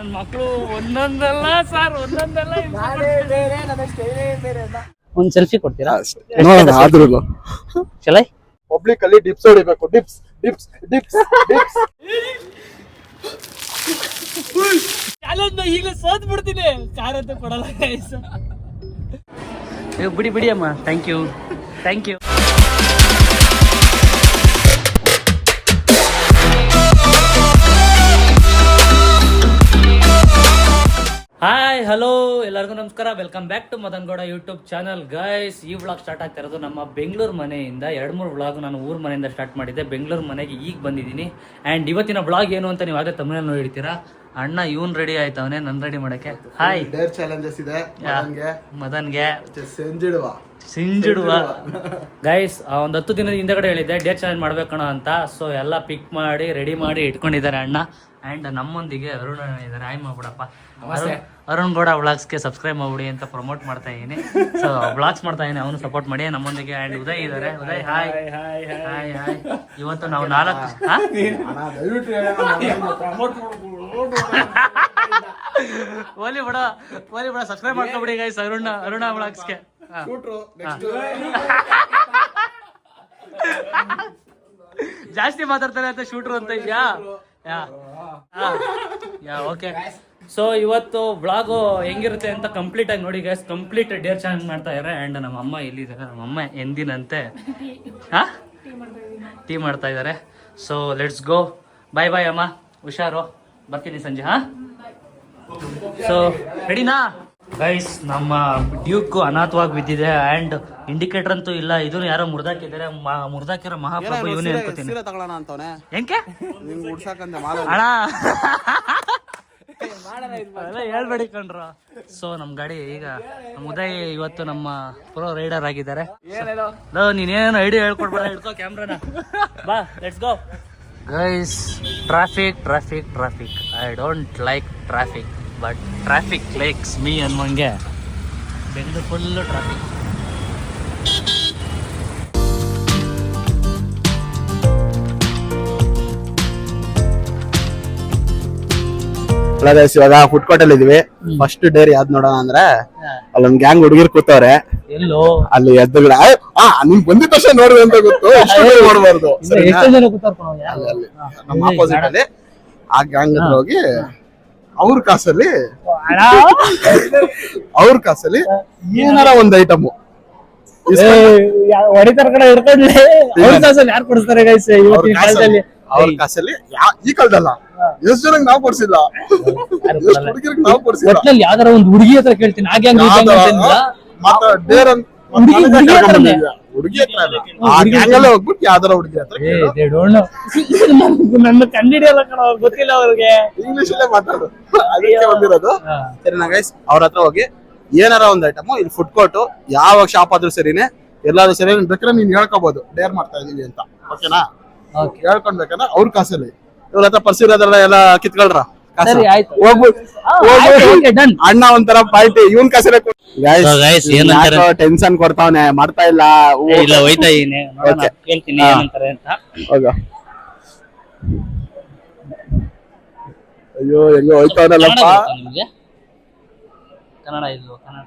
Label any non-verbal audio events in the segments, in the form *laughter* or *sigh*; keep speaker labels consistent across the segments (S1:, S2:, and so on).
S1: ನನ್ನ ಮಕ್ಕಳು ಒಂದೊಂದಲ್ಲ ಸರ್ ಒಂದೊಂದಲ್ಲ ಒಂದ್ ಸೆಲ್ಫಿ ಕೊಡ್ತೀರಾ?
S2: ಆದ್ರೂ
S1: ಚಲೈ
S2: ಪಬ್ಲಿಕ್ ಅಲ್ಲಿ ಡಿಪ್ಸ್ ಹೊಡಿಬೇಕು. Dips dips dips dips
S1: challenge ಈಗ ಸೋತ್ ಬಿಡ್ತೀನಿ. ಕಾರ್ ಅಂತ ಕೊಡಲ್ಲ ಬಿಡಿ ಬಿಡಿ ಅಮ್ಮ. Thank you thank you hi hello ಎಲ್ಲರಿಗೂ ನಮಸ್ಕಾರ. Welcome back to Madan Gowda YouTube channel guys ಈ ವ್ಲಾಗ್ ಸ್ಟಾರ್ಟ್ ಆಗ್ತಾ ಇರೋದು ನಮ್ಮ ಬೆಂಗಳೂರು ಮನೆಯಿಂದ ಎರಡು ಮೂರು ವ್ಲಾಗ್ ನಾನು ಊರ್ ಮನೆಯಿಂದ ಸ್ಟಾರ್ಟ್ ಮಾಡಿದ್ದೆ. ಬೆಂಗಳೂರು ಮನೆಗೆ ಈಗ ಬಂದಿದ್ದೀನಿ. ಆ್ಯಂಡ್ ಇವತ್ತಿನ ವ್ಲಾಗ್ ಏನು ಅಂತ ನೀವು ಆಗಲೇ ತಮಿಳಲ್ಲಿ ನೋಡಿರ್ತೀರಾ? ಅಣ್ಣ ಇವನ್ ರೆಡಿ ಆಯ್ತವನೆ ನನ್ ರೆಡಿ ಮಾಡಕ್ಕೆ. ಹಾಯ್
S2: ಡೇರ್ ಚಾಲೆಂಜಸ್ ಇದೆ ಮದನ್ಗೆ. ಸೆಂಜಿಡುವ.
S1: ಸಿಂಜಿಡುವ. ಗೈಸ್ ಒಂದು ಹತ್ತು ದಿನದ ಹಿಂದೆಗಡೆ ಹೇಳಿದ್ದೆ ಡೇರ್ ಚಾಲೆಂಜ್ ಮಾಡ್ಬೇಕಣ ಅಂತ. ಸೊ ಎಲ್ಲ ಪಿಕ್ ಮಾಡಿ ರೆಡಿ ಮಾಡಿ ಇಟ್ಕೊಂಡಿದ್ದಾರೆ ಅಣ್ಣ. ಅಂಡ್ ನಮ್ಮೊಂದಿಗೆ ಅರುಣ್ ಇದಾರೆ. ಇದ್ದಾರೆ ಆಯ್ ಮಾಡ್ಬಿಡಪ್ಪ ಅರುಣ್ ಗೌಡ ವ್ಲಾಗ್ಸ್ಗೆ ಸಬ್ಸ್ಕ್ರೈಬ್ ಮಾಡ್ಬಿಡಿ ಅಂತ ಪ್ರಮೋಟ್ ಮಾಡ್ತಾ ಇದ್ದೀನಿ ಸೊ ವ್ಲಾಗ್ಸ್ ಮಾಡ್ತಾ ಇದ್ದೀನಿ ಅವನು ಸಪೋರ್ಟ್ ಮಾಡಿ. ನಮ್ಮೊಂದಿಗೆ ಅಂಡ್ ಉದಯ್ ಇದ್ದಾರೆ ಉದಯ್ ಹಾಯ್ ಹಾಯ್ ಹಾಯ್ ಇವತ್ತು ನಾವು ನಾಲ್ಕು? ಓಲಿ ಬಿಡ ಓಲಿ ಬಿಡ ಸಬ್ಸ್ಕ್ರೈಬ್ ಮಾಡ್ಕೊಬಿಡಿ ಗೈಸ್ ಅರುಣ ಅರುಣ ವ್ಲಾಗ್ಸ್ಗೆ ಜಾಸ್ತಿ ಮಾತಾಡ್ತಾರೆ ಅಂತ ಶೂಟ್ರು ಅಂತ ಇದೆಯಾ? ಓಕೆ. ಸೊ ಇವತ್ತು ಬ್ಲಾಗ್ ಹೆಂಗಿರುತ್ತೆ ಅಂತ ಕಂಪ್ಲೀಟ್ ಆಗಿ ನೋಡಿ ಗೈಸ್ ಕಂಪ್ಲೀಟ್ ಡೇರ್ ಚಾಲೆಂಜ್ ಮಾಡ್ತಾ ಇದ್ದಾರೆ. ಆ್ಯಂಡ್ ನಮ್ಮ ಅಮ್ಮ ಎಲ್ಲಿದ್ದಾರೆ? ನಮ್ಮ ಅಮ್ಮ ಎಂದಿನಂತೆ? *laughs* ಹಾ ಟೀ ಮಾಡ್ತಾ ಇದ್ದಾರೆ. ಸೊ ಲೆಟ್ಸ್ ಗೋ ಬಾಯ್ ಬಾಯ್ ಅಮ್ಮ. ಹುಷಾರು. ಬರ್ತೀನಿ ಸಂಜೆ ಹಾ? ಸೊ ರೆಡಿನಾ ಗೈಸ್ ನಮ್ಮ ಡ್ಯೂಕ್ ಅನಾಥವಾಗಿ ಬಿದ್ದಿದೆ ಅಂಡ್ ಇಂಡಿಕೇಟರ್ ಅಂತೂ ಇಲ್ಲ. ಇದನ್ನು ಯಾರೋ ಮುರ್ದಾಕಿದ್ದಾರೆ. ಮುರ್ದಾಕಿರೋ ಮಹಾಪ್ರಭು ಇವನೇ ಅನ್ಕೋತೀನಿ
S2: ತಗೊಳ್ಳೋಣ ಅಂತವನೆ.
S1: ಹೆಂಗೆ ಅಣ್ಣ. ಹೇಳ್ಬೇಡಿ ಕಣ್ರು. ಸೊ ನಮ್ ಗಾಡಿ ಈಗ ನಮ್ಮ ಉದಯ್ ಇವತ್ತು ನಮ್ಮ ಪ್ರೋ ರೈಡರ್ ಆಗಿದ್ದಾರೆ. ನೀನೇನು ಐಡಿಯಾ ಹೇಳ್ಕೊಡ್ಬೇಡ ಹಿಡ್ಕೋ ಕ್ಯಾಮ್ರಾನ. ಬಾ let's go guys traffic traffic traffic I don't like traffic but traffic likes me ಅನ್ನೋಂಗೆ Bengaluru full traffic
S2: guys ಇವಾಗ ಫುಡ್ ಕೋರ್ಟ್ ಅಲ್ಲಿ ಇದೀವಿ. ಫಸ್ಟ್ ಡೇರ್ ಯಾವ್ದು ನೋಡೋಣ ಅಂದ್ರೆ ಅಲ್ಲೊಂದ್ ಗ್ಯಾಂಗ್ ಹುಡುಗಿರ್ ಕೂತವ್ರೆ. ಅಲ್ಲಿ ಎದ್ದುಗಳ ಆ ನಿಮ್ ಬಂದಿದ ತಕ್ಷಣ ನೋಡ್ರಿ ಅಂತ ಗೊತ್ತು. ನೋಡ್ಬಾರ್ದು. ನಮ್ಮ ಆಪೋಸಿಟ್ ಅಲ್ಲಿ ಆ ಗ್ಯಾಂಗ್ ಹೋಗಿ ಅವ್ರ ಕಾಸಲ್ಲಿ? ಅವ್ರ ಕಾಸಲ್ಲಿ ಏನಾರ ಒಂದ್ ಐಟಮ್
S1: ಹೊಡಿತಾರ ಕಡೆ ಹಿಡ್ಕೊಂಡ್ಲೆ ಅವ್ರ ಕಾಸಲ್ಲಿ ಯಾರು ಕೊಡಿಸ್ತಾರೆ ಗೈಸ್ ಇವತ್ತಿನ ಕಾಲದಲ್ಲಿ.
S2: ಅವ್ರ ಕಾಸಲ್ಲಿ ಈ ಕಾಲದಲ್ಲ. ಎಷ್ಟ್ ಜನಕ್ಕೆ ನಾವ್ ಕೊಡ್ಸಿಲ್ಲ? ಹುಡುಗಿರಿಗೆ ನಾವ್ ಕೊಡ್ಸಿಲ್ಲ?
S1: ಒಟ್ನಲ್ಲಿ ಯಾವ್ದಾರ ಒಂದ್ ಹುಡುಗಿ ಹತ್ರ ಕೇಳ್ತೀನಿ. ಹಾಗೆ ಹಂಗ
S2: ಡೇರ್ ಅಂತ
S1: ಹುಡುಗಿ- ಹುಡುಗಿ ಹತ್ರನೇ.
S2: ಹುಡುಗಿ. ಹತ್ರ ಅಲ್ಲ. ಆ ಗ್ಯಾಂಗ್ ಅಲ್ಲೇ ಹೋಗ್ಬಿಟ್ಟು ಯಾವ್ದಾರ ಹುಡುಗಿ ಹತ್ರ
S1: ಏ, they don't know. ನನ್ನ ಕಂಡಿಡಿಯಲ್ಲ ಕಣ ಗೊತ್ತಿಲ್ಲ ಅವ್ರಿಗೆ.
S2: ಇಂಗ್ಲಿಷ್ ಅಲ್ಲೇ ಮಾತಾಡು. ಅದಕ್ಕೆ ಬಂದಿರೋದು. ಸರಿನಾ ಗೈಸ್ ಅವ್ರ ಹತ್ರ ಹೋಗಿ ಏನಾರ ಒಂದ್ ಐಟಮ್ ಇಲ್ಲಿ ಫುಡ್ ಕೋರ್ಟ್ ಯಾವ ಶಾಪ್ ಆದ್ರೂ ಸರಿನೆ ಎಲ್ಲಾದ್ರೂ ಸರಿ ಬೇಕಾದ್ರೆ ನೀನ್ ಹೇಳ್ಕೋಬಹುದು ಡೇರ್ ಮಾಡ್ತಾ ಇದೀವಿ ಅಂತ. ಓಕೆನಾ ಹೇಳ್ಕೊಂಡ್ಬೇಕಂದ್ರೆ ಅವ್ರ ಕಾಸಲ್ಲಿ. ಇವ್ರ ಹತ್ರ ಪರ್ಸ್ ಇರೋದ್ರೆಲ್ಲ ಎಲ್ಲ ಕಿತ್ಕೊಳ್ರ.
S1: ಸರಿ, ಆಯ್ತು.
S2: ಅಣ್ಣ ಒಂಥರ ಪಾರ್ಟಿ ಇವನ್
S1: ಕಸರೆ?
S2: ಟೆನ್ಷನ್ ಕೊಡ್ತಾವನೆ ಮಾಡ್ತಾ ಇಲ್ಲ.
S1: ಇಲ್ಲ ಹೋಯ್ತಾ ಇದೀನಿ ನೋಡೋಣ, ಕೇಳ್ತೀನಿ ಏನಂತಾರೆ ಅಂತ.
S2: ಹೋಗ. ಅಯ್ಯೋ ಎಲ್ಲೋ ಹೋಯ್ತಾವನಲ್ಲಪ್ಪ.
S1: ಕನ್ನಡ ಇದು ಕನ್ನಡ.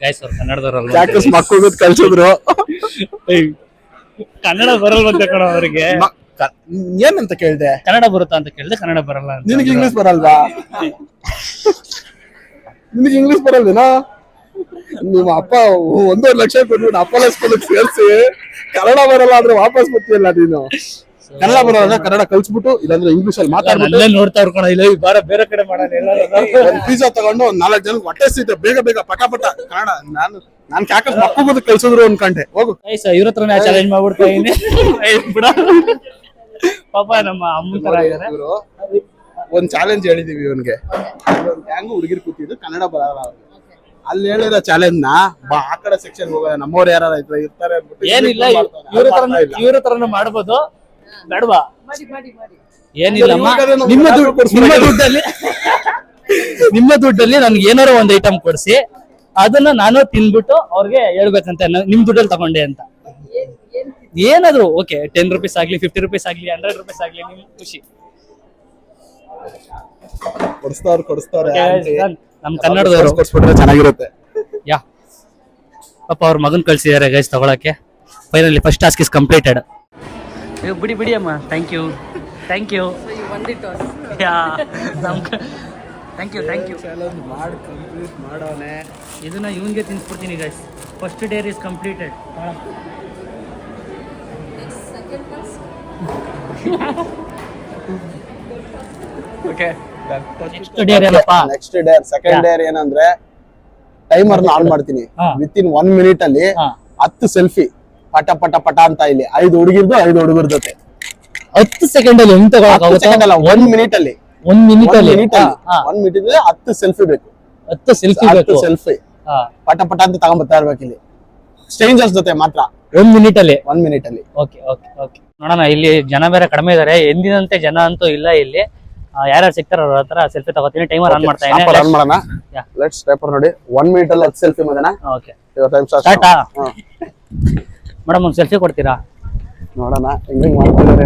S1: ಗಾಯ್ಸ್ ಅವ್ರು ಕನ್ನಡದವ್ರಲ್ಲ
S2: ಮಕ್ಕಳು ಕಲ್ಸಿದ್ರು.
S1: ಕನ್ನಡ ಬರಲ್ವಂತೆ ಕಣ ಅವ್ರಿಗೆ.
S2: ಏನಂತ ಕೇಳ್ದೆ?
S1: ಕನ್ನಡ ಬರುತ್ತಾ ಅಂತ ಕೇಳಿದೆ ಕನ್ನಡ ಬರಲ್ಲ ಅಂತ.
S2: ನಿನಗೆ ಇಂಗ್ಲಿಷ್ ಬರಲ್ವಾ? ನಿನಗೆ ಇಂಗ್ಲಿಷ್ ಬರಲ್ವೇನಾ? ನಿಮ್ಮ ಅಪ್ಪ ಒಂದೂವರೆ ಲಕ್ಷ ಕೊಟ್ಬಿಟ್ಟು ಅಪ್ಪಲ ಸ್ಕೂಲ್ ಸೇರ್ಸಿ ಕನ್ನಡ ಬರಲ್ಲ ಅಂದ್ರೆ ವಾಪಸ್ ಬರ್ತೀಯಲ್ಲ ನೀನು? ಕನ್ನಡ ಬರಲ್ಲ ಕನ್ನಡ ಕಲ್ಸ್ಬಿಟ್ಟು ಇಲ್ಲಾಂದ್ರೆ ಇಂಗ್ಲಿಷ್ ಅಲ್ಲಿ ಮಾತಾಡ್ಬಿಟ್ಟು
S1: ನೋಡ್ತಾ ಇರ್ಕೊಂಡ ಇಲ್ಲ ಬಾರ ಬೇರೆ ಕಡೆ ಮಾಡೋಣ
S2: ಒಂದು ಪಿಜ್ಜಾ ತಗೊಂಡು ಒಂದ್ ನಾಲ್ಕು ಜನ ಹೊಟ್ಟೆ ಸಿಗುತ್ತೆ ಬೇಗ ಬೇಗ ಪಟ ಪಟ ಕನ್ನಡ ನಾನು ನಾನ್ ಕ್ಯಾಕಸ್ ಮಕ್ಕಳು ಕಲ್ಸಿದ್ರು ಅನ್ಕಂಡೆ. ಹೋಗು.
S1: ಇವ್ರ ಹತ್ರನೇ ಚಾಲೆಂಜ್ ಮಾಡ್ಬಿಡ್ತಾ ಇದ್ದೀನಿ ಬಿಡ. ಪಾಪ ನಮ್ಮ ಅಮ್ಮನ ತರ ಇದಾರೆ.
S2: ಇವ್ರು. ಒಂದ್ ಚಾಲೆಂಜ್ ಹೇಳಿದೀವಿ ಇವನ್ಗೆ. ಗ್ಯಾಂಗ್ ಹುಡುಗಿರ್ ಕೂತಿದ್ದು ಕನ್ನಡ ಬರಲ್ಲ ಅವ್ರಿಗೆ. ಅಲ್ಲಿ ಹೇಳಿರೋ ಚಾಲೆಂಜ್ನ ಬಾ ಆ ಕಡೆ ಸೆಕ್ಷನ್ ಹೋಗೋದ ನಮ್ಮವ್ರು ಯಾರು ಇರ್ತಾರೆ ಅಂದ್ಬಿಟ್ಟು
S1: ಏನಿಲ್ಲ
S2: ಇವ್ರು ತರ.
S1: ಇವ್ರ ಮಾಡಿ ಮಾಡ್ಬೋದು ಬೇಡವಾ ಏನಿಲ್ಲಮ್ಮ
S2: ಇವಾಗೇನು
S1: ನಿಮ್ಮ ದುಡ್ಡು- ದುಡ್ಡಲ್ಲಿ ನಿಮ್ಮ ದುಡ್ಡಲ್ಲಿ *laughs* ನನ್ಗೆ ಏನಾರ ಒಂದ್ ಐಟಮ್ ಕೊಡ್ಸಿ. ಅದನ್ನ ನಾನು ತಿನ್ಬಿಟ್ಟು ಅವ್ರಿಗೆ ಹೇಳ್ಬೇಕಂತ ನ- ನಿಮ್ ದುಡ್ಡಲ್ಲಿ ತಗೊಂಡೆ ಅಂತ. ಏನಾದ್ರು ಓಕೆ ಟೆನ್ ರುಪೀಸ್ ಆಗ್ಲಿ ಫಿಫ್ಟಿ ರುಪೀಸ್ ಆಗ್ಲಿ ಹಂಡ್ರೆಡ್ ರುಪೀಸ್ ಆಗ್ಲಿ ನಿಮ್ ಖುಷಿ.
S2: ಕೊಡಿಸ್ತವ್ರು ನಮ್ಮ
S1: ನಮ್ ಕನ್ನಡದವರು.
S2: ಕೊಡ್ಸ್ಬಿಟ್ರೆ ಚೆನ್ನಾಗಿರುತ್ತೆ.
S1: ಯಾ. ಪಾಪ ಅವ್ರ ಮಗನ್ ಕಳ್ಸಿದ್ದಾರೆ ಗೈಸ್ ತಗೊಳಕ್ಕೆ. Finally first task is completed ಬಿಡಿ ಬಿಡಿ ಅಮ್ಮ. Thank you thank you yeah thank you thank you
S2: ಮಾಡಿ ಕಂಪ್ಲೀಟ್ ಮಾಡೋನೆ.
S1: ಇದನ್ನ ಇವನ್ಗೆ ತಿನ್ಸ್ಬಿಡ್ತೀನಿ guys first dare is completed
S2: okay
S1: next dare
S2: day second day ಏನಂದ್ರೆ ಟೈಮರ್ ಆನ್ ಮಾಡ್ತೀನಿ. ವಿತ್ ಇನ್ ಒನ್ ಮಿನಿಟ್ ಅಲ್ಲಿ. ಹತ್ತು ಸೆಲ್ಫಿ ಪಟ ಪಟ ಪಟ ಅಂತ ಇಲ್ಲಿ. ಐದು ಹುಡುಗಿರ್ದು ಐದು ಹುಡುಗರ ಜೊತೆ.
S1: ಹತ್ತು ಸೆಕೆಂಡ್ ಅಲ್ಲಿ ಹೆಂಗ್
S2: ಅಲ್ಲ ಒನ್ ಮಿನಿಟ್ ಅಲ್ಲಿ.
S1: ಒಂದ್ ಮಿನಿಟ್
S2: ಒನ್
S1: ಅಲ್ಲಿ.
S2: ಮಿನಿಟ್ ಅಲ್ಲಿ. ಒನ್ ಮಿನಿಟ್ ಅಲ್ಲಿ ಹತ್ತು ಸೆಲ್ಫಿ ಬೇಕು.
S1: ಹತ್ತು ಸೆಲ್ಫಿ
S2: ಹತ್ತು
S1: ಬೇಕು.
S2: ಸೆಲ್ಫಿ ಪಟ ಪಟ ಅಂತ ತಗೊಂಬರ್ತಾ ಇರ್ಬೇಕು ಇಲ್ಲಿ. ಸ್ಟ್ರೇಂಜರ್ಸ್ ಜೊತೆ ಮಾತ್ರ.
S1: ಒಂದ್ ಮಿನಿಟ್ ಅಲ್ಲಿ
S2: ಒನ್ ಮಿನಿಟ್ ಅಲ್ಲಿ
S1: ಓಕೆ ಓಕೆ ಓಕೆ. ನೋಡೋಣ ಇಲ್ಲಿ ಜನ ಬೇರೆ ಕಡಿಮೆ ಇದಾರೆ. ಎಂದಿನಂತೆ ಜನ ಅಂತೂ ಇಲ್ಲ ಇಲ್ಲಿ. ಯಾರ್ಯಾರು ಸಿಗ್ತಾರ ಅವ್ರ ಹತ್ರ ಸೆಲ್ಫಿ ತಗೋತೀನಿ. ಟೈಮರ್ ಆನ್ ಮಾಡ್ತಾ
S2: ರನ್ ಮಾಡೋಣ.
S1: Yeah.
S2: ಲೆಟ್ಸ್ ನೋಡಿ. ಒನ್ ಮಿನಿಟ್ ಅಲ್ಲಿ ಹತ್ತು ಸೆಲ್ಫಿ ಮಾಡೋಣ.
S1: ಓಕೆ
S2: ಟೈಮ್
S1: ಸ್ಟಾರ್ಟಾ ಮೇಡಮ್ ಒಂದು ಸೆಲ್ಫಿ ಕೊಡ್ತೀರಾ?
S2: ನೋಡೋಣ ಹೆಂಗ್ ಹೆಂಗ್ ಮಾಡ್ತಿದ್ದಾರೆ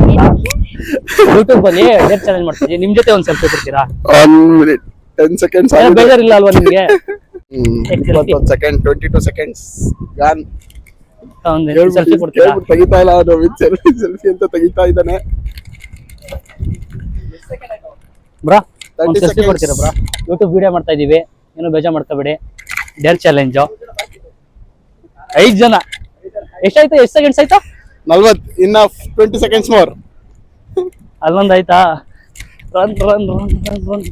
S1: ಯೂಟ್ಯೂಬ್ ಅಲ್ಲಿ ಡೇರ್ ಚಾಲೆಂಜ್ ಮಾಡ್ತೀವಿ ನಿಮ್ ಜೊತೆ ಒಂದ್ ಸೆಲ್ಫಿ ಕೊಡ್ತೀರಾ?
S2: ಒನ್ ಮಿನಿಟ್ ಟೆನ್ ಸೆಕೆಂಡ್ಸ್
S1: ಏ, ಬೇಜಾರಿಲ್ಲ ಅಲ್ವಾ ನಿಮ್ಗೆ? *laughs*
S2: ಇಪ್ಪತ್ತೊಂದು second twenty two seconds gone ತೆಗಿತಾ ಇಲ್ಲ ಅವನು ಸೆಲ್ಫಿ ಸೆಲ್ಫಿ ಅಂತ ತೆಗಿತಾ ಇದ್ದಾನೆ.
S1: ಬ್ರಾ ಒಂದು
S2: 30
S1: ಸೆಲ್ಫಿ. ಕೊಡ್ತೀರಾ ಬ್ರಾ? ಯೂಟ್ಯೂಬ್ ವಿಡಿಯೋ ಮಾಡ್ತಾ ಇದೀವಿ. ಏನು ಬೇಜಾರ್ ಮಾಡ್ಕೋಬೇಡಿ. ಡೇರ್ ಚಾಲೆಂಜು ಐದು ಜನ. ಎಷ್ಟಾಯ್ತು? ಎಷ್ಟು ಸೆಕೆಂಡ್ಸ್ ಆಯ್ತಾ?
S2: ನಲ್ವತ್ ಇನ್ನ ಟ್ವೆಂಟಿ ಸೆಕೆಂಡ್ಸ್ ಮೋರ್
S1: ಅಲ್ಲೊಂದ್ ಆಯ್ತಾ run run run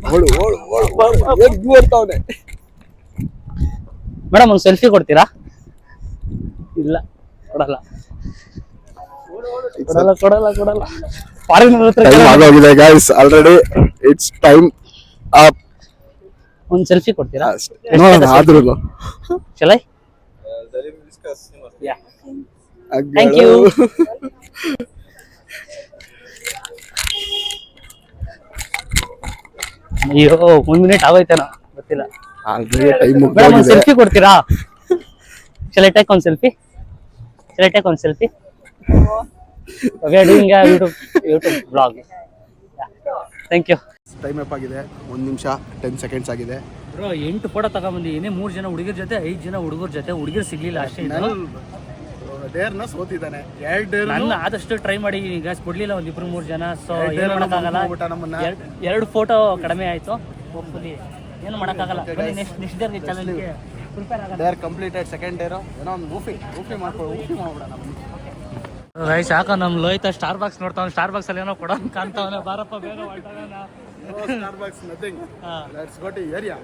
S1: run run
S2: ಬರ್ತಾವನೆ
S1: madam ಒಂದು ಸೆಲ್ಫಿ ಕೊಡ್ತೀರಾ? ಇಲ್ಲ ಕೊಡಲ್ಲ. ಕೊಡಲ್ಲ ಕೊಡಲ್ಲ ಕೊಡಲ್ಲ. ಫಾರಿನರ್ ಹತ್ರ
S2: ಟೈಮ್ ಆಗೋಗಿದೆ guys already it's time up
S1: ಒಂದು ಸೆಲ್ಫಿ ಕೊಡ್ತೀರಾ?
S2: ನೋಡೋಣ ಆದ್ರೂ.
S1: ಚಲೈ ಥ್ಯಾಂಕ್ ಯು ಅಯ್ಯೋ ಒಂದು ಮಿನಿಟ್ ಆಗೋಯ್ತೇನೋ? ಗೊತ್ತಿಲ್ಲ.
S2: ಆಲ್ರೆಡಿ ಟೈಮ್
S1: ಒಂದು ಸೆಲ್ಫಿ ಕೊಡ್ತೀರಾ? ಚಲೈ ಟೇಕ್ ಒಂದು ಸೆಲ್ಫಿ ಚಲೈ ಟೇಕ್ ಒಂದು selfie we are doing YouTube YouTube blog thank you
S2: time up ಆಗಿದೆ. ಒಂದ್ ನಿಮಿಷ ಟೆನ್ ಸೆಕೆಂಡ್ಸ್ ಆಗಿದೆ.
S1: ಬ್ರೋ ಎಂಟು ಫೋಟೋ ತಗೊಂಬಂದಿದ್ದೀನಿ ಮೂರು ಜನ ಹುಡುಗರ ಜೊತೆ ಐದು ಜನ ಹುಡುಗರ ಜೊತೆ. ಹುಡುಗರು ಸಿಗ್ಲಿಲ್ಲ ಅಷ್ಟೇ ಇದು.
S2: ಡೇರ್ನ ಸೋತಿದ್ದಾನೆ ಎರಡ್
S1: ನನ್ನ ಆದಷ್ಟು ಟ್ರೈ ಮಾಡಿ. ಈಗ ಕೊಡ್ಲಿಲ್ಲ ಒಂದ್ ಇಬ್ರು ಮೂರು ಜನ ಸೊ ಏನ್ ಮಾಡೋಕ್ಕಾಗಲ್ಲ.
S2: ನಮ್ಮನ್ನ.
S1: ಎರಡು ಫೋಟೋ ಕಡಿಮೆ ಆಯ್ತು. ಹೋಪ್ಫುಲಿ ಏನು ಮಾಡೋಕ್ಕಾಗಲ್ಲ. ಬನ್ನಿ ನೆಕ್ಸ್ಟ್ ನೆಕ್ಸ್ಟ್ ಡೇರ್ಗೆ ಚಾಲೆಂಜ್ಗೆ ಪ್ರಿಪೇರ್ ಆಗೋಣ
S2: ಡೇರ್ ಕಂಪ್ಲೀಟೆಡ್ ಸೆಕೆಂಡ್ ಡೇರು ಏನೋ ಒಂದು ಮೂಫಿ ಮೂಫಿ ಮಾಡ್ಕೊಳ್ಳೋ. ಮೂಫಿ ಮಾಡ್ಬಿಡೋಣ.
S1: ರೈಸ್ ಯಾಕ ನಮ್ ಲೋಹಿತ ಸ್ಟಾರ್ ಬಾಕ್ಸ್ ನೋಡ್ತಾವ್ ಸ್ಟಾರ್ ಬಾಕ್ಸ್ ಅಲ್ಲಿ ಏನೋ ಕೊಡೋ ಕಾಣ್ತಾವನೆ. ಬಾರಪ್ಪ ಬೇಗ ಹೊರ್ಟೋಗೋಣ.
S2: Starbucks nothing. Let's go to area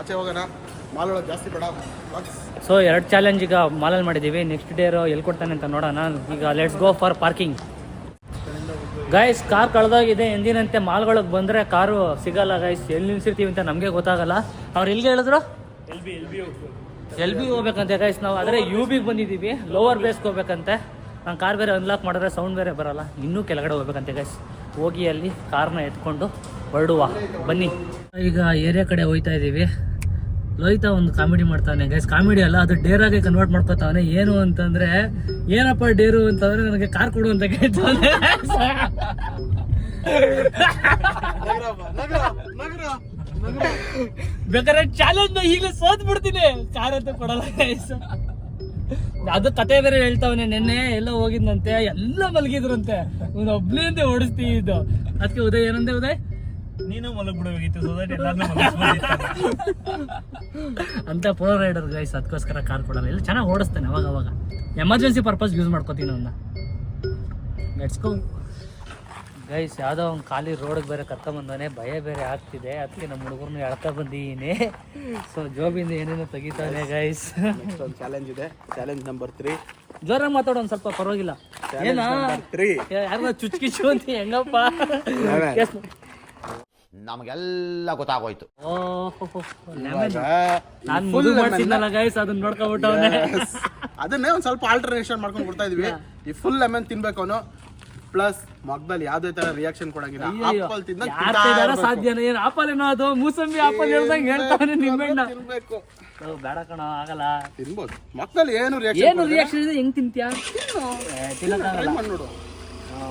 S2: ಆಚೆ ಹೋಗೋಣ. ಮಾಲ್ ಒಳಗೆ ಜಾಸ್ತಿ ಬೇಡ. ಬಾಕ್ಸ್
S1: ಸೊ ಎರಡು ಚಾಲೆಂಜ್ ಈಗ ಮಾಲಲ್ಲಿ ಮಾಡಿದ್ದೀವಿ ನೆಕ್ಸ್ಟ್ ಡೇ ಎಲ್ಲಿ ಕೊಡ್ತಾನೆ ಅಂತ ನೋಡೋಣ. ಈಗ let's go for parking guys car ಕಳೆದೋಗಿದೆ ಎಂದಿನಂತೆ ಮಾಲ್ಗಳಿಗೆ ಬಂದರೆ ಕಾರು ಸಿಗಲ್ಲ ಗಾಯ್ಸ್ ಎಲ್ಲಿ ನಿಲ್ಸಿರ್ತೀವಿ ಅಂತ ನಮಗೆ ಗೊತ್ತಾಗಲ್ಲ. ಅವ್ರು ಎಲ್ಲಿಗೆ ಹೇಳಿದ್ರು? ಎಲ್ ಬಿ ಹೋಗ್ಬೇಕಂತೆ ಗೈಸ್ ನಾವು ಆದರೆ ಯು ಬಿಗೆ ಬಂದಿದ್ದೀವಿ. ಲೋವರ್ ಬೇಸ್ಗೆ ಹೋಗ್ಬೇಕಂತೆ. ನಾನು ಕಾರ್ ಬೇರೆ ಅನ್ಲಾಕ್ ಮಾಡಿದ್ರೆ ಸೌಂಡ್ ಬೇರೆ ಬರಲ್ಲ. ಇನ್ನೂ ಕೆಳಗಡೆ ಹೋಗ್ಬೇಕಂತೆ ಗೈಸ್ ಹೋಗಿ ಅಲ್ಲಿ ಕಾರ್ನ ಎತ್ಕೊಂಡು ಹೊರಡುವ. ಬನ್ನಿ. ಈಗ ಏರಿಯಾ ಕಡೆ ಹೋಯ್ತಾ ಇದ್ದೀವಿ ಲೋಹಿತ ಒಂದು ಕಾಮಿಡಿ ಮಾಡ್ತಾನೆ ಗೈಸ್ ಕಾಮಿಡಿ ಅಲ್ಲ, ಅದು ಡೇರ್ ಆಗಿ ಕನ್ವರ್ಟ್ ಮಾಡ್ಕೋತಾವನೆ. ಏನು ಅಂತಂದ್ರೆ, ಏನಪ್ಪ ಡೇರು ಅಂತಂದ್ರೆ ನನಗೆ ಕಾರ್ ಕೊಡು ಅಂತ ಕೇಳ್ತಾನೆ ಬೇಕಾದ್ರೆ ಚಾಲೆಂಜ್ ಈಗಲೇ ಸೋತ್ ಬಿಡ್ತೀನಿ. ಕಾರ್ ಅಂತ ಕೊಡಲ್ಲ ಗೈಸ್ ಅದು ಕತೆ ಬೇರೆ ಹೇಳ್ತಾವನೆ. ನಿನ್ನೆ ಎಲ್ಲ ಹೋಗಿದ್ನಂತೆ, ಎಲ್ಲ ಮಲಗಿದ್ರಂತೆ. ಒಬ್ನೇ ಓಡಿಸ್ತೀವಿ ಇದು. ಅದಕ್ಕೆ ಉದಯ್ ಏನಂದೆ, ಉದಯ್? ನೀನು ಮಲಗ್ಬಿಡಬೇಕಿತ್ತು ಸೊಸೈಟಿ ಅಂತ ಪೋರ್ ರೈಡರ್ ಗೈಸ್ ಅದಕ್ಕೋಸ್ಕರ ಕಾರ್ ಕೊಡಲ್ಲ. ಇಲ್ಲ ಚೆನ್ನಾಗಿ ಓಡಿಸ್ತಾನೆ ಅವಾಗ ಅವಾಗ. ಎಮರ್ಜೆನ್ಸಿ ಪರ್ಪಸ್ ಯೂಸ್ ಮಾಡ್ಕೋತೀನಿ ಅವನ್ನ ಲೆಟ್ಸ್ ಗೋ ಗೈಸ್ ಯಾವುದೋ ಒಂದು ಖಾಲಿ ರೋಡಿಗೆ ಬೇರೆ ಕರ್ಕೊಂಬಂದವನೆ ಭಯ ಬೇರೆ ಆಗ್ತಿದೆ. ಅದಕ್ಕೆ ನಮ್ಮ ಹುಡುಗರನ್ನ ಎಳ್ತಾ ಬಂದೀನಿ ಸೊ ಜೋಬಿಂದ ಏನೇನೋ ತೆಗಿತಾನೆ ಗೈಸ್
S2: ಒಂದು ಚಾಲೆಂಜ್ ಇದೆ. ಚಾಲೆಂಜ್ ನಂಬರ್ ತ್ರೀ
S1: ಜೋರಾಗಿ ಮಾತಾಡೋ ಒಂದು ಸ್ವಲ್ಪ ಪರವಾಗಿಲ್ಲ. ಏನ? ಯಾರನ್ನ ಚುಚ್ಕಿಚ್ಚು ಅಂತ ಹೆಂಗಪ್ಪ.
S3: ನಮಗೆಲ್ಲ ಗೊತ್ತಾಗೋಯ್ತು.
S1: ನಾನ್ ಮದುವೆ ಗೈಸ್ ಅದನ್ನ ನೋಡ್ಕೊಂಡ್ಬಿಟ್ಟವನೆ
S2: ಅದನ್ನೇ ಒಂದ್ ಸ್ವಲ್ಪ ಆಲ್ಟರ್ನೇಷನ್ ಮಾಡ್ಕೊಂಡು ಕೊಡ್ತಾ ಇದೀವಿ. ಈ ಫುಲ್ ಲೆಮನ್ ತಿನ್ಬೇಕು ಅವನು. ಪ್ಲಸ್ ಮಗ್ದಲ್ಲಿ ಯಾವ್ದೇ ತರ ರಿಯಾಕ್ಷನ್ ಕೊಡಂಗಿಲ್ಲ. ಆಪಲ್ ತಿಂದ
S1: ಯಾರ್ ಕೈಲಾರ ಸಾಧ್ಯನ ಏನ್ ಆಪಲ್ ಏನೋ ಅದು ಮೂಸಂಬಿ ಆಪಲ್ ಹೇಳ್ದಂಗೆ ಹೇಳ್ತಾನೆ ನಿಂಬೆಣ್ಣ
S2: ತಿನ್ಬೇಕು
S1: ಬೇಡ ಕಣ ಆಗಲ್ಲ.
S2: ತಿನ್ಬೋದು. ಮಕ್ಕಳಲ್ಲಿ ಏನು
S1: ಏನು
S2: ರಿಯಾಕ್ಷನ್
S1: ರಿಯಾಕ್ಷನ್ ಇದೆ ಹೆಂಗ್ ತಿಂತ್ಯಾ? ಏ, ತಿನ್ನಕ್ಕಾಗಲ್ಲ.
S2: ನೋಡು.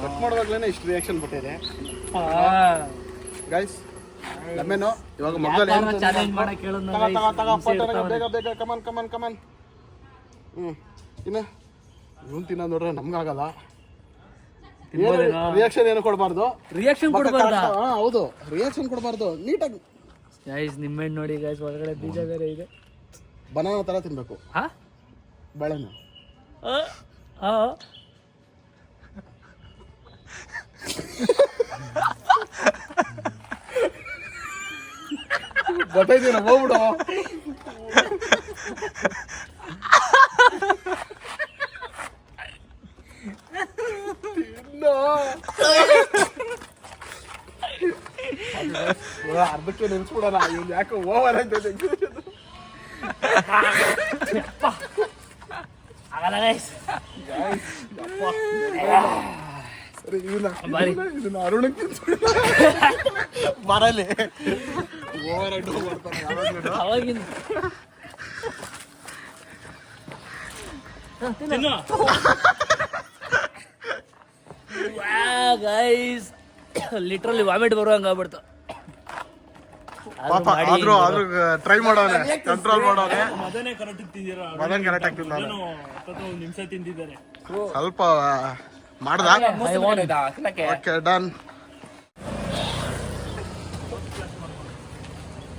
S2: ಕಟ್ ಮಾಡುವಾಗ್ಲೇನೆ ಇಷ್ಟು ರಿಯಾಕ್ಷನ್ ಬಿಟ್ಟಿದೆ ಗೈಸ್ ನಮ್ಮೇನು ಇವಾಗ ಏನು
S1: ಚಾಲೆಂಜ್ ಮಾಡಕ್ ಹೇಳೋದು
S2: ತಗ ತಗ ತಗ ಪಟ್ಟಣ ಬೇಗ ಬೇಗ ಕಮನ್ ಕಮನ್ ಕಮನ್ ಹ್ಮ್. ಇನ್ನು? ಇವನ್ ತಿನ್ನ ನೋಡ್ರೆ ನಮ್ಗಾಗಲ್ಲ ರಿಯಾಕ್ಷನ್ ಏನು ಕೊಡಬಾರ್ದು?
S1: ರಿಯಾಕ್ಷನ್ ಕೊಡಬಾರ್ದು?
S2: ಹಾ ಹೌದು. ರಿಯಾಕ್ಷನ್ ಕೊಡಬಾರ್ದು. ನೀಟಾಗಿ
S1: ಗೈಸ್ ನಿಮ್ಮೆಣ್ಣು ನೋಡಿ ಗೈಸ್ ಒಳಗಡೆ ಬೀಜ ಬೇರೆ ಇದೆ.
S2: ಬನಾನ ತರ ತಿನ್ಬೇಕು.
S1: ಹಾ?
S2: ಬಾಳೆಹಣ್ಣು
S1: ಆ, ಆ.
S2: ಗೊತ್ತಾಯ್ತೀನ ಹೋಗ್ಬಿಡು ತಿನ್ನು. ಇವಾಗ ಅರ್ಧಕ್ಕೆ ನಿಲ್ಸ್ಬಿಡೋಣ ಇವ್ನು ಯಾಕೆ ಓವರ್ ಅಂತ
S1: ಆಗಲ್ಲ
S2: ಬರಲಿ. ಓವರ್ ಮಾಡ್ತಾನೆ ಯಾವಾಗ್ಲೂ.
S1: ಅವಾಗಿನ ಗೈಸ್ ಲಿಟ್ರಲಿ ವಾಮಿಟ್ ಬರುವಂಗ ಆಗ್ಬಿಡ್ತು.
S2: ಪಾಪ ಆದ್ರೂ ಆದ್ರೂ ಟ್ರೈ ಮಾಡೋಣ ಕಂಟ್ರೋಲ್ ಮಾಡೋನೆ.
S3: ಮದನೇ ಕರೆಕ್ಟ್ ತಿಂದಿರೋ
S2: ಮದನ್ ಕರೆಕ್ಟ್ ಆಗ್ತಿಲ್ಲ
S3: ಒಂದು ನಿಮಿಷ ತಿಂದಿದ್ದಾರೆ.
S2: ಸ್ವಲ್ಪ ಮಾಡ್ದ? ಓಕೆ ಡನ್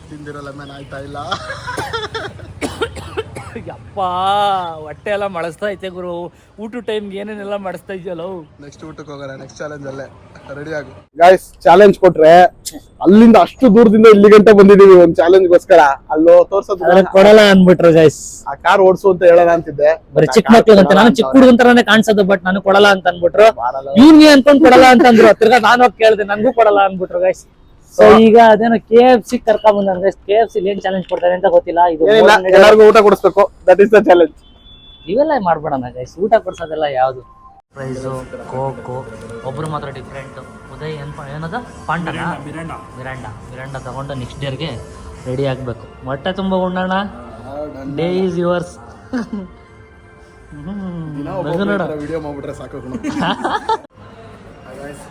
S2: ತಿಂದಿರಲ್ಲ ಮೇನ್ ಆಯ್ತಾ ಇಲ್ಲ? *laughs*
S1: ಯಪ್ಪ ಹೊಟ್ಟೆ ಎಲ್ಲ ಮಳಸ್ತಾ ಐತೆ ಗುರು. ಊಟ ಟೈಮ್ಗೆ ಏನೇನೆಲ್ಲ ಮಾಡಿಸ್ತಾ ಇದೆಯಲ್ಲ
S2: ನೆಕ್ಸ್ಟ್ ಊಟಕ್ಕೆ ಹೋಗೋಣ ನೆಕ್ಸ್ಟ್ ಚಾಲೆಂಜ್ ಅಲ್ಲೇ. ರೆಡಿ ಆಗು. ಗಾಯ್ಸ್ ಚಾಲೆಂಜ್ ಕೊಟ್ರೆ ಅಲ್ಲಿಂದ ಅಷ್ಟು ದೂರದಿಂದ ಇಲ್ಲಿ ಗಂಟೆ ಬಂದಿದೀವಿ ಒಂದ್ ಚಾಲೆಂಜ್ ಗೋಸ್ಕರ ಅಲ್ಲೋ ತೋರ್ಸೋದು
S1: ಕೊಡಲ್ಲ ಅನ್ಬಿಟ್ರು ಗೈಸ್
S2: ಆ ಕಾರ್ ಓಡಿಸು ಅಂತ ಹೇಳೋಣ ಅಂತಿದ್ದೆ.
S1: ಬರೀ ಚಿಕ್ಕ ಅಂತ. ನಾನು ಚಿಕ್ಕ ಹುಡುಗನ್ ತರಾನೇ ಕಾಣಿಸೋದು ಬಟ್ ನಾನು ಕೊಡಲ್ಲ ಅಂತ ಅನ್ಬಿಟ್ರು ಇವ್ನಿಗೆ ಅನ್ಕೊಂಡ್ ಕೊಡಲ್ಲ ಅಂತಂದ್ರು ತಿರ್ಗಾ ನಾನು ಹೋಗಿ ಕೇಳ್ದೆ ನನ್ಗೂ ಕೊಡಲ್ಲ ಅನ್ಬಿಟ್ರು ಗೈಸ್ ಸೊ ಈಗ ಅದೇನೋ ಕೆ ಎಫ್ ಸಿ ಕರ್ಕೊಂಡ್ ಬಂದ್ರೆ ಕೆ ಎಫ್ ಸಿ ಏನ್ ಚಾಲೆಂಜ್ ಕೊಡ್ತಾರೆ ಅಂತ ಗೊತ್ತಿಲ್ಲ. ಇದು
S2: ಏನಿಲ್ಲ ಎಲ್ಲರಿಗೂ ಊಟ ಕೊಡಿಸ್ಬೇಕು. ದಟ್ ಇಸ್ ದ ಚಾಲೆಂಜ್
S1: ಇವೆಲ್ಲ ಮಾಡ್ಬೇಡಣ ಗೈಸ್ ಊಟ ಕೊಡ್ಸೋದೆಲ್ಲ ಯಾವ್ದು? ಪ್ರೈಸು ಕೋಕು ಒಬ್ರು ಮಾತ್ರ ಡಿಫ್ರೆಂಟ್ ಉದಯ್ ಏನ್ ಪಾ- ಏನದ? ಪಾಂಡನ?
S3: ಮಿರಾಂಡಾ
S1: ಮಿರಾಂಡ ಮಿರಾಂಡ ತಗೊಂಡು ನೆಕ್ಸ್ಟ್ ಡೇರ್ಗೆ ರೆಡಿ ಆಗ್ಬೇಕು. ಮೊಟ್ಟೆ ತುಂಬ ಉಣ್ಣೋಣ day is yours hmm
S2: video ಮಾಡ್ಬಿಟ್ರೆ ಸಾಕು *laughs*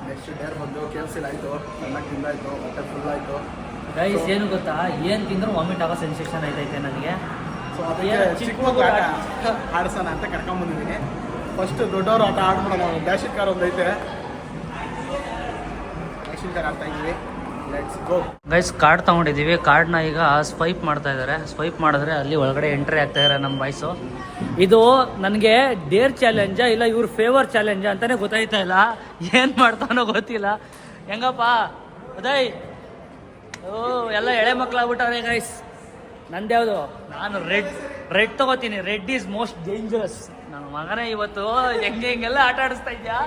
S2: ನೆಕ್ಸ್ಟ್ ಡೇರ್ ಬಂದು ಕೆ ಎಫ್ ಆಯ್ತು ಚೆನ್ನಾಗಿ ತಿಂದಾಯ್ತು ಹೊಟ್ಟೆ ಫುಲ್ ಆಯ್ತು.
S1: ಗೈಸ್ ಏನು ಗೊತ್ತಾ? ಏನು ತಿಂದ್ರು ವಾಮಿಟ್ ಆಗೋ ಸೆನ್ಸೇಷನ್ ಐತೈತೆ ನನಗೆ.
S2: ಸೊ ಅದಕ್ಕೆ ಚಿಕ್ಕ ಮಗು ಆಟ ಆಡ್ಸೋಣ ಅಂತ ಕರ್ಕೊಂಬಂದಿದ್ದೀನಿ. ಫಸ್ಟ್ ದೊಡ್ಡವರು ಆಟ ಆಡ್ಬಿಡೋಣ. ಡ್ಯಾಶಿನ್ ಕಾರ್ ಒಂದು ಐತೆ ಡ್ಯಾಶಿನ್ ಕಾರ್ ಆಡ್ತಾ ಗೋ
S1: ಗೈಸ್ ಕಾರ್ಡ್ ತೊಗೊಂಡಿದ್ದೀವಿ. ಕಾರ್ಡ್ನ ಈಗ ಸ್ವೈಪ್ ಮಾಡ್ತಾ ಇದ್ದಾರೆ. ಸ್ವೈಪ್ ಮಾಡಿದ್ರೆ ಅಲ್ಲಿ ಒಳಗಡೆ ಎಂಟ್ರಿ ಆಗ್ತಾ ಇದ್ದಾರೆ ನಮ್ಮ ಬಾಯ್ಸು ಇದು ನನಗೆ ಡೇರ್ ಚಾಲೆಂಜ ಇಲ್ಲ ಇವ್ರ ಫೇವರ್ ಚಾಲೆಂಜ ಅಂತಾನೆ ಗೊತ್ತಾಯ್ತಾ ಇಲ್ಲ. ಏನು ಮಾಡ್ತಾನೋ ಗೊತ್ತಿಲ್ಲ. ಹೆಂಗಪ್ಪ? ಉದಯ್ ಓ, ಎಲ್ಲ ಎಳೆ ಮಕ್ಳಾಗ್ಬಿಟ್ಟವ್ರೆ ಗೈಸ್ ನಂದ್ಯಾವುದು ನಾನು ರೆಡ್ ರೆಡ್ ತಗೋತೀನಿ. ರೆಡ್ ಈಸ್ ಮೋಸ್ಟ್ ಡೇಂಜರಸ್ ನನ್ನ ಮಗನೇ ಇವತ್ತು. ಹೆಂಗೆ ಹೆಂಗೆಲ್ಲ ಆಟ ಆಡಿಸ್ತಾ ಇದ್ಯಾ?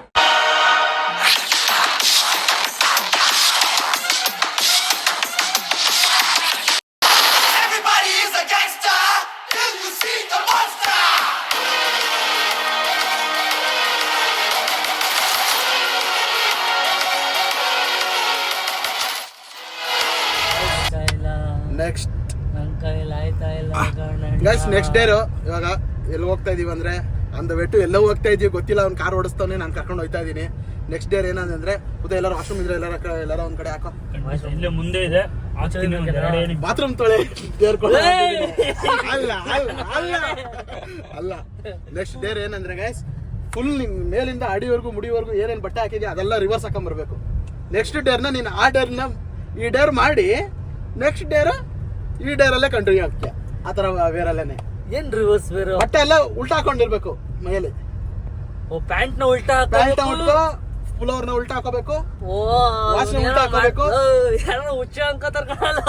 S1: ಕಣಣ್ಣ.
S2: ನೆಕ್ಸ್ಟ್ ಡೇರು ಇವಾಗ ಎಲ್ಲಿ ಹೋಗ್ತಾ ಇದೀವಿ ಅಂದ್ರೆ ಅಂದ ಬಿಟ್ಟು ಎಲ್ಲ ಹೋಗ್ತಾ ಇದೀವಿ ಗೊತ್ತಿಲ್ಲ ಅವ್ನು ಕಾರ್ ಓಡಿಸ್ತಾನೆ ನಾನು ಕರ್ಕೊಂಡು ಹೋಗ್ತಾ ಇದೀನಿ. ನೆಕ್ಸ್ಟ್ ಡೇರ್ ಏನಂದ್ರೆ ಉದಯ ಎಲ್ಲರೂ ವಾಶ್ರೂಮ್ ಇದ್ರೆ ಎಲ್ಲರ ಕ- ಎಲ್ಲರ ಒಂದ್ ಕಡೆ ಹಾಕೋ.
S3: ಇಲ್ಲೇ ಮುಂದೆ ಇದೆ.
S2: ಬಾತ್ರೂಮ್ ತೊಳೆ ಅಲ್ಲ ಅಲ್ಲ ಅಲ್ಲ. ಅಲ್ಲ. ನೆಕ್ಸ್ಟ್ ಡೇರ್ ಏನಂದ್ರೆ ಗೈಸ್ ಫುಲ್ ನಿಮ್ ಮೇಲಿಂದ ಅಡಿವರೆಗೂ ಮುಡಿವರೆಗೂ ಏನೇನ್ ಬಟ್ಟೆ ಹಾಕಿದ್ಯಾ ಅದೆಲ್ಲ ರಿವರ್ಸ್ ಹಾಕೊಂಡ್ ಬರ್ಬೇಕು ನೆಕ್ಸ್ಟ್ ಡೇರ್ನ ನೀನ್ ಆ ಡೇರ್ನ ಈ ಡೇರ್ ಮಾಡಿ ನೆಕ್ಸ್ಟ್ ಡೇರ್ ಈ ಡೇರಲ್ಲೇ ಕಂಟಿನ್ಯೂ ಆಗ್ತೀಯ. ಆ ಥರ ವೇರಲ್ಲೇನೆ
S1: ಏನ್ ರಿವರ್ಸ್ ಬೇರೆ
S2: ಬಟ್ಟೆ ಎಲ್ಲ ಉಲ್ಟಾ ಹಾಕೊಂಡಿರ್ಬೇಕು ಮೈಯಲ್ಲಿ.
S1: ಓ ಪ್ಯಾಂಟ್ನ ಉಲ್ಟಾ
S2: ಪ್ಯಾಂಟ್. ಉಲ್ಟಾ ಪುಲೋರ್ನ ಉಲ್ಟಾ ಹಾಕೋಬೇಕು
S1: ಓ
S2: ವಾಶ್
S1: ಏನೋ
S2: ಉಲ್ಟಾ
S1: ಹಾಕೋಬೇಕು ಯಾರೋ ಹುಚ್ಚ ಅಂಕ ಕಣಲ್ಲ.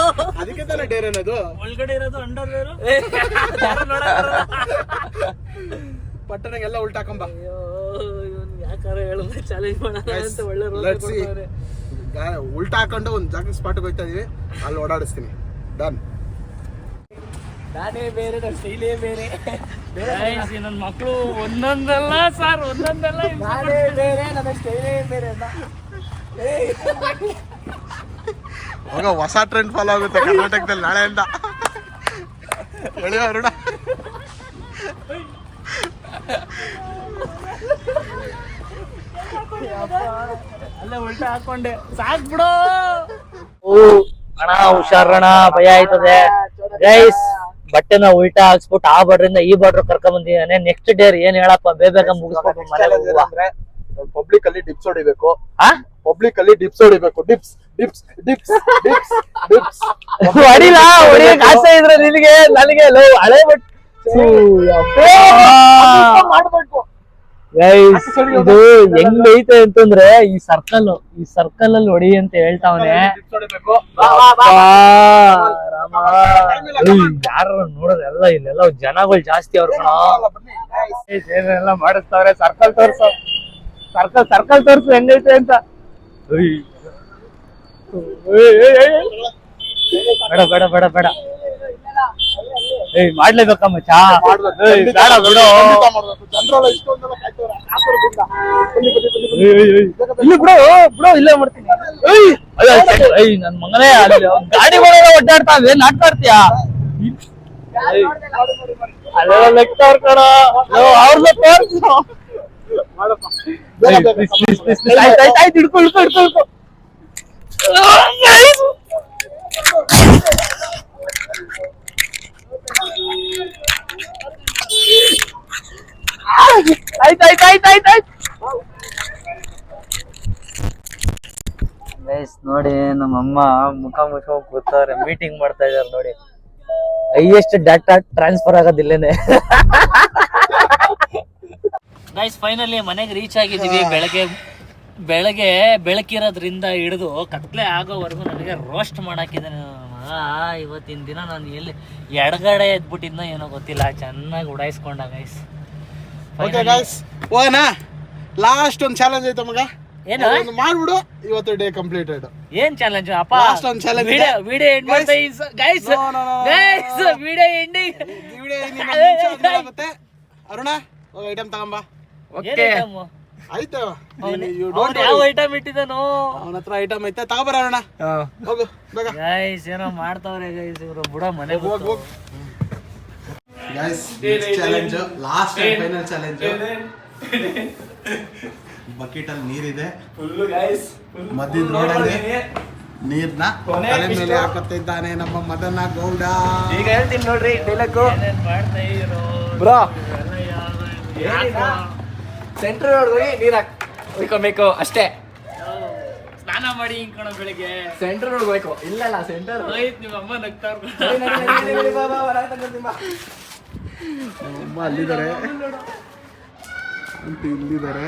S2: ಅದಕ್ಕೆ ತಾನೆ ಡೇರ್ ಅನ್ನೋದು.
S3: ಒಳಗಡೆ ಇರೋದು ಅಂಡರ್ ವೇರು.
S2: ಪಟ್ಟಣಗೆಲ್ಲ ಉಲ್ಟಾ ಹಾಕೊಂಬ
S1: ಅಯ್ಯೋ ಇವ್ನ್ ಯಾಕಾರ ಹೇಳಿದ್ರೆ ಚಾಲೆಂಜ್ ಮಾಡೋಣ ಅಂತ ಒಳ್ಳೆ ರೋಲ್
S2: ಉಲ್ಟಾ ಹಾಕೊಂಡು ಒಂದು ಜಾಗ ಸ್ಪಾಟ್ಗೆ ಹೋಗ್ತಾ ಇದೀವಿ. ಅಲ್ಲಿ ಓಡಾಡಿಸ್ತೀನಿ. ಡನ್
S1: ನಾನೇ ಬೇರೆ ನನ್ನ ಶೈಲಿಯೇ ಬೇರೆ. ನನ್ನ ಮಕ್ಕಳು ಒಂದೊಂದಲ್ಲ ಸರ್ ಒಂದೊಂದಲ್ಲ ನಾನೇ ಬೇರೆ ನನ್ನ ಸ್ಟೈಲೇ ಬೇರೆ
S2: ಹೋಗ ಹೊಸ ಟ್ರೆಂಡ್ ಫಾಲೋ ಆಗುತ್ತೆ ಕರ್ನಾಟಕದಲ್ಲಿ ನಾಳೆಯಿಂದ. ಎಳೆಯ ಅರುಣ
S3: ಅಲ್ಲೇ ಉಲ್ಟಾ ಹಾಕೊಂಡೆ. ಸಾಕ್ ಬಿಡು.
S1: ಓ ಅಣ್ಣ ಹುಷಾರಣ ಭಯ ಆಯ್ತದೆ. ಗೈಸ್ ಬಟ್ಟೆನ ಉಲ್ಟಾ ಹಾಕ್ಸ್ಬಿಟ್ಟು ಆ ಬಾರ್ಡ್ರಿಂದ ಈ ಬಾರ್ಡರ್ ಕರ್ಕೊಂಡ್ ಬಂದಿದ್ದಾನೆ ನೆಕ್ಸ್ಟ್ ಡೇ ಏನ್ ಹೇಳಪ್ಪ ಬೇಬೇಗ ಬೇಗ ಮುಗಿಸ್ಬೇಕು ಮನೆಗೆ ಹೋಗುವ
S2: ಪಬ್ಲಿಕ್ ಅಲ್ಲಿ ಡಿಪ್ಸ್ ಹೊಡಿಬೇಕು? ಪಬ್ಲಿಕ್ ಅಲ್ಲಿ ಡಿಪ್ಸ್ ಹೊಡಿಬೇಕು dips dips dips dips dips
S1: ಹೊಡಿಲ್ಲ ಹೊಡಿಯಕ್ ಆಸೆ ಇದ್ರೆ ನಿನಗೆ ನನಗೆ ಲೋ ಹಳೆ ಬಟ್
S2: ಮಾಡ್ಬೇಕು
S1: ಇದು ಹೆಂಗೈತೆ ಅಂತಂದ್ರೆ ಈ ಸರ್ಕಲ್ ಈ ಸರ್ಕಲ್ ಅಲ್ಲಿ ಹೊಡಿ ಅಂತ ಹೇಳ್ತಾವನೆ.
S2: ಯಾರ ಹೊಡಿಬೇಕು.
S1: ಯಾರು ನೋಡೋದು ಎಲ್ಲ ಇಲ್ಲೆಲ್ಲ ಜನಗಳು ಜಾಸ್ತಿ ಅವ್ರ. ಏನೆಲ್ಲ ಮಾಡಿಸ್ತಾವ್ರೆ? ಸರ್ಕಲ್ ತೋರ್ಸು. ಸರ್ಕಲ್ ಸರ್ಕಲ್ ತೋರ್ಸು ಹೆಂಗೈತೆ ಅಂತ. ಬೇಡ ಬೇಡ ಬೇಡ ಬೇಡ. ಏಯ್ ಮಾಡ್ಲೇಬೇಕಮ್ಮ ಚಾ. ಏಯ್, ಬೇಡ ಬಿಡು. ಏಯ್, ಏಯ್, ಏಯ್. ಇಲ್ಲಿ ಬಿಡು ಬಿಡು ಇಲ್ಲೇ ಮಾಡ್ತೀನಿ. ಏಯ್ ಅಯ್ಯೋ, ಏಯ್ ನನ್ ಮಗನೇ ಅಲ್ಲಿ ಗಾಡಿಗಳೆಲ್ಲ ಒಡ್ಡಾಡ್ತಾವೆ ನಾಟಕ ಆಡ್ತೀಯಾ ಅಲ್ಲೆಲ್ಲ ಅವ್ರನ್ನ ತೋರ್ಸು please, please, please, please. ಆಯ್ತ್, ಆಯ್ತ್, ಆಯ್ತ್, ಹಿಡ್ಕೊ, ಹಿಡ್ಕೊ, ಹಿಡ್ಕೊ, ಹಿಡ್ಕೊ. Guys. ಆಯ್ತ್, ಆಯ್ತು ಆಯ್ತು ಆಯ್ತು ಆಯ್ತು ಗೈಸ್ ನೋಡಿ ನಮ್ಮಮ್ಮ ಮುಖ ಮುಚ್ಕೊಂಡ್ ಕೂತಾರೆ ಮೀಟಿಂಗ್ ಮಾಡ್ತಾ ಇದಾರೆ ನೋಡಿ. ಹೈಯೆಸ್ಟ್ ಡಾಟಾ ಟ್ರಾನ್ಸ್ಫರ್ ಆಗೋದಿಲ್ಲೇನೆ ಗೈಸ್ ಫೈನಲಿ ಮನೆಗೆ ರೀಚ್ ಆಗಿದ್ದೀವಿ. ಬೆಳಗ್ಗೆ ಬೆಳಗ್ಗೆ ಬೆಳಕಿರೋದ್ರಿಂದ ಹಿಡಿದು ಕತ್ಲೆ ಆಗೋವರೆಗೂ ನನಗೆ ರೋಸ್ಟ್ ಮಾಡಾಕಿದ್ದಾನೆ ಮಗ ಇವತ್ತಿನ ದಿನ ನಾನು ಎಲ್ಲಿ ಎಡಗಡೆ ಎದ್ಬಿಟ್ಟಿದ್ನೋ ಏನೋ ಗೊತ್ತಿಲ್ಲ ಚೆನ್ನಾಗಿ ಉಡಾಯಿಸ್ಕೊಂಡ ಗೈಸ್
S2: ಓಕೆ ಗಾಯ್ಸ್ ಹೋಗೋಣ? ಲಾಸ್ಟ್ ಒಂದು ಚಾಲೆಂಜ್ ಐತೆ ಮಗ?
S1: ಏನು?
S2: ಒಂದು ಮಾಡ್ಬಿಡು. ಇವತ್ತು ಡೇ ಕಂಪ್ಲೀಟೆಡ್
S1: ಏನ್ ಚಾಲೆಂಜ್ ಅಪ್ಪ
S2: ಲಾಸ್ಟ್ ಒಂದು ಚಾಲೆಂಜ್.
S1: ವಿಡಿಯೋ ವಿಡಿಯೋ ಎಂಡ್ ಮಾಡ್ತಾ guys
S2: No, video ending
S1: guys video ending
S2: ಆಗುತ್ತೆ. ಅರುಣ ಹೋಗಿ ಐಟಮ್ ತಗೊಂಬ. ಆಯ್ತು? ಯು ಡೋಂಟ್
S1: ಯಾವ ಐಟಮ್ ಇಟ್ಟಿದ್ದಾನು?
S2: ಅವನ ಹತ್ರ ಐಟಮ್ ಐತೆ ತಗೋಬರ ಅರುಣ. ಹೋಗು ಬೇಗ.
S1: ಗೈಸ್ ಏನೋ ಮಾಡ್ತಾವ್ರೆ ಗೈಸ್ ಇವರು ಬುಡ ಮನೆ
S2: ಹೋಗ್ ಹೋಗ್ guys challenge last final challenge bucket ಅಲ್ಲಿ ನೀರಿದೆ. ಮಧ್ಯದ ರೋಡಲ್ಲಿ ನೀರ್ನ ತಲೆ ಮೇಲೆ ಹಾಕುತ್ತಿದ್ದಾನೆ ನಮ್ಮ ಮದನ ಗೌಡ.
S4: ಈಗ ಹೇಳ್ತೀನಿ ನೋಡ್ರಿ ಡೈಲಾಗು
S1: ಮಾಡ್ತಾ ಇರೋ
S4: ಬ್ರೋ. ಸೆಂಟ್ರ್ ನೋಡಿದ್ರೆ ನೀರ್ ಹಾಕ್. ಹೊಯ್ಕೊಬೇಕು ಅಷ್ಟೇ.
S1: ಸ್ನಾನ ಮಾಡಿ ಹಿಂಗ್ ಬೆಳಿಗ್ಗೆ.
S4: ಸೆಂಟ್ರ್ ನೋಡ್ಬೇಕು ಇಲ್ಲಲ್ಲ ಸೆಂಟರ್
S1: ಹೋಯ್ತು ನಿಮ್ಮ ಅಮ್ಮ
S2: ಅಮ್ಮ ಅಲ್ಲಿದ್ದಾರೆ. ಅಂತ ಇಲ್ಲಿದ್ದಾರೆ.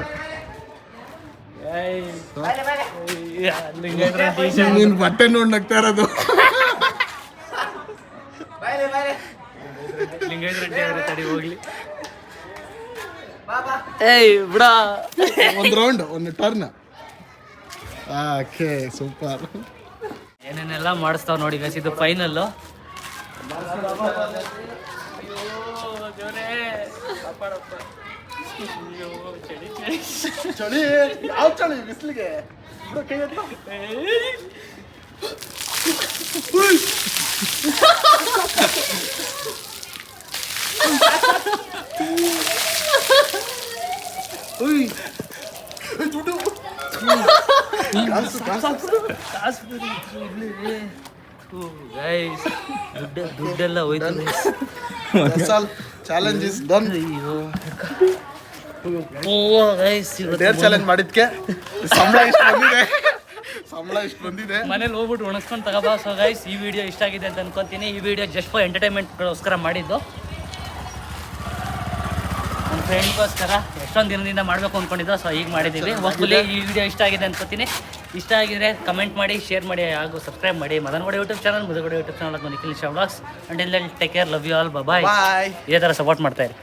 S2: ನೀನ್ ಬಟ್ಟೆ ನೋಡ್ ನಗ್ತಾ ಇರೋದು.
S1: ಲಿಂಗೇಶ್ ರೆಡ್ಡಿ ಅವರ ತಡಿ ಹೋಗ್ಲಿ. ಏಯ್ ಬಿಡ.
S2: ಒಂದು ರೌಂಡ್ ಒಂದು ಟರ್ನ್ ಓಕೆ ಸೂಪರ್
S1: ಏನೇನೆಲ್ಲ ಮಾಡಿಸ್ತಾವ್ ನೋಡಿ ಗೈಸ್ ಇದು ಫೈನಲ್
S2: ಚಳಿ ಯಾವ ಚಳಿ? ಬಿಸಿಲಿಗೆ? ಕೈ *laughs* ಏ, ದುಡ್ಡು. ಕಾಸು, ಕಾಸು.
S1: ಗೈಸ್ ದುಡ್ಡು ದುಡ್ಡೆಲ್ಲ ಹೋಯ್ತು. ಅಯ್ಯೋ. ಓ ಗೈಸ್
S2: ಡೇರ್ ಚಾಲೆಂಜ್ ಮಾಡಿದ್ಕೆ? ಸಂಬಳ ಇಷ್ಟು ಬಂದಿದೆ. ಸಂಬಳ ಇಷ್ಟು ಬಂದಿದೆ.
S1: ಮನೇಲಿ ಹೋಗ್ಬಿಟ್ಟು ಒಣಸ್ಕೊಂಡು ತಗೋಬಾ ಸೊ ಗೈಸ್ ಈ ವಿಡಿಯೋ ಇಷ್ಟ ಆಗಿದೆ ಅಂತ ಅನ್ಕೊಂತೀನಿ. ಈ ವಿಡಿಯೋ ಜಸ್ಟ್ ಫಾರ್ ಎಂಟರ್ಟೈನ್ಮೆಂಟ್ಗೋಸ್ಕರ ಮಾಡಿದ್ದು. ಫ್ರೆಂಡ್ಗೋಸ್ಕರ ಎಷ್ಟೊಂದು ದಿನದಿಂದ ಮಾಡಬೇಕು ಅಂದ್ಕೊಂಡಿದ್ದು ಸೊ ಈಗ ಮಾಡಿದ್ದೀವಿ ಒಬ್ಬಲಿ ಈ ವಿಡಿಯೋ ಇಷ್ಟ ಆಗಿದೆ ಅನ್ಕೋತೀನಿ. ಇಷ್ಟ ಆಗಿದ್ರೆ ಕಮೆಂಟ್ ಮಾಡಿ ಶೇರ್ ಮಾಡಿ ಹಾಗೂ ಸಬ್ಸ್ಕ್ರೈಬ್ ಮಾಡಿ. Madanagowda YouTube channel Mudagowda YouTube channel Nikhil Shah vlogs and ಇಲ್ಲಿ take care love you all
S2: bye
S1: ಇದೇ ಥರ ಸಪೋರ್ಟ್ ಮಾಡ್ತಾ ಇರಿ.